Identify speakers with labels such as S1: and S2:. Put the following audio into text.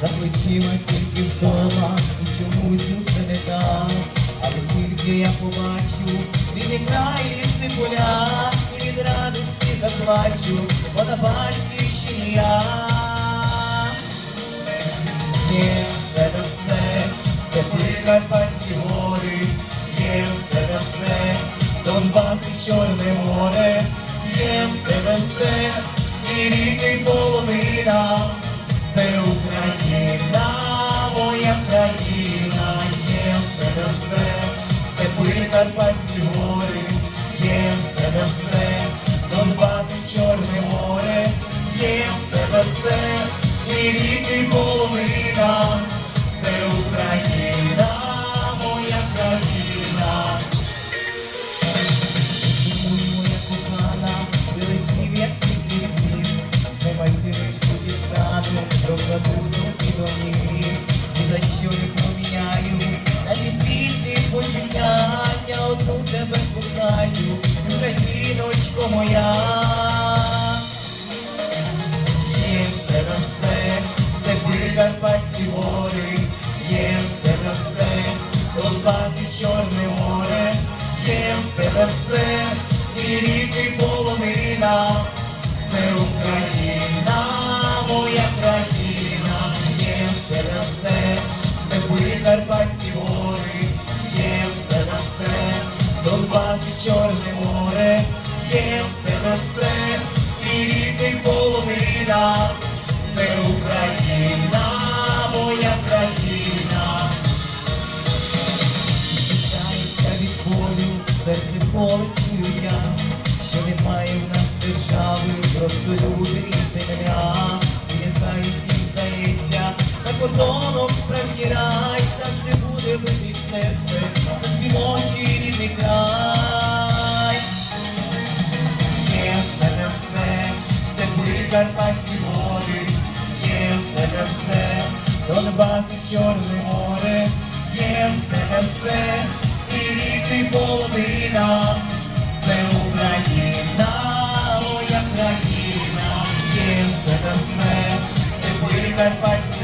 S1: За тільки вдома і чомусь усе не так, але тільки я побачу, він і край ліси поля, і від радості заплачу, бо на батьків. В тебе все, і половина, це Україна, моя країна. Моя кохана прилетів, як тільки зміг, Знімай зірочку дістану, прокладу думки до ніг, Ні за що не поміняю, на ці світлі почуття, я одну тебе кохаю, Україночко моя. Все, і ріки полонина, це Україна, моя країна, є в тебе все, степи Карпатські гори, є в тебе все, Донбас і Чорне море, є в тебе все, все, Донбас і Чорне море, є в тебе все, і ти половина, це Україна, моя країна, є в тебе все, степи Карпатські